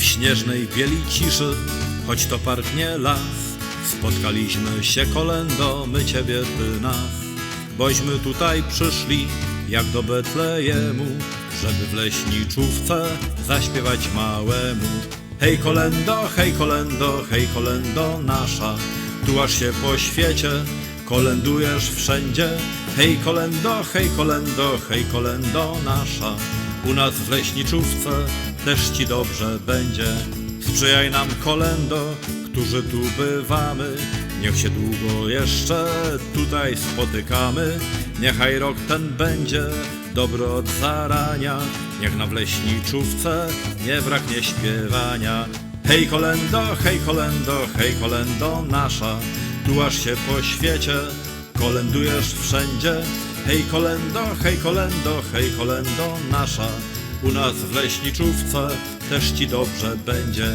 W śnieżnej bieli ciszy, choć to park nie las, spotkaliśmy się kolendo, my ciebie, ty nas. Bośmy tutaj przyszli, jak do Betlejemu, żeby w leśniczówce zaśpiewać małemu. Hej kolendo, hej kolendo, hej kolendo nasza, tu aż się po świecie kolendujesz wszędzie. Hej kolendo, hej kolendo, hej kolendo nasza, u nas w leśniczówce też ci dobrze będzie. Sprzyjaj nam kolendo, którzy tu bywamy, niech się długo jeszcze tutaj spotykamy. Niechaj rok ten będzie dobry od zarania, niech na w leśniczówce nie braknie śpiewania. Hej kolendo, hej kolendo, hej kolendo nasza, tu aż się po świecie kolendujesz wszędzie. Hej kolendo, hej kolendo, hej kolendo nasza, u nas w leśniczówce też ci dobrze będzie.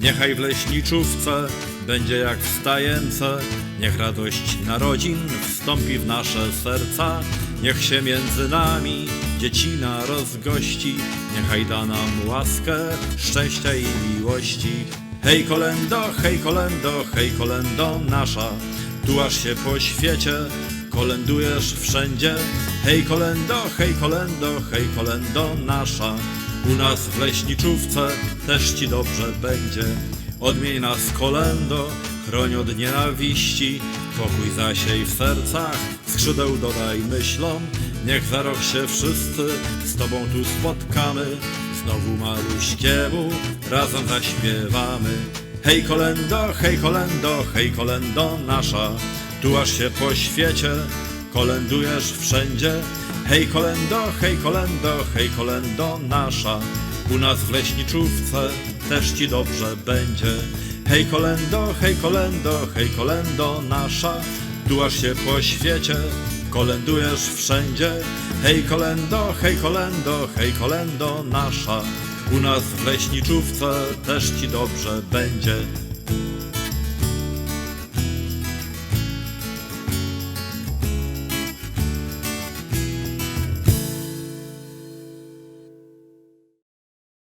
Niechaj w leśniczówce będzie jak w stajence, niech radość narodzin wstąpi w nasze serca. Niech się między nami dziecina rozgości, niechaj da nam łaskę szczęścia i miłości. Hej kolendo, hej kolendo, hej kolendo nasza, tu aż się po świecie kolendujesz wszędzie. Hej kolendo, hej kolendo, hej kolendo nasza, u nas w leśniczówce też ci dobrze będzie. Odmień nas kolendo, chroń od nienawiści, pokój zasiej w sercach, skrzydeł dodaj myślom, niech za rok się wszyscy z tobą tu spotkamy, znowu maluśkiemu razem zaśpiewamy. Hej kolendo, hej kolendo, hej kolendo nasza, tu aż się po świecie kolendujesz wszędzie. Hej kolendo, hej kolendo, hej kolendo nasza, u nas w leśniczówce też ci dobrze będzie. Hej kolendo, hej kolendo, hej kolendo nasza, tu aż się po świecie kolendujesz wszędzie. Hej kolendo, hej kolendo, hej kolendo nasza, u nas w leśniczówce też ci dobrze będzie.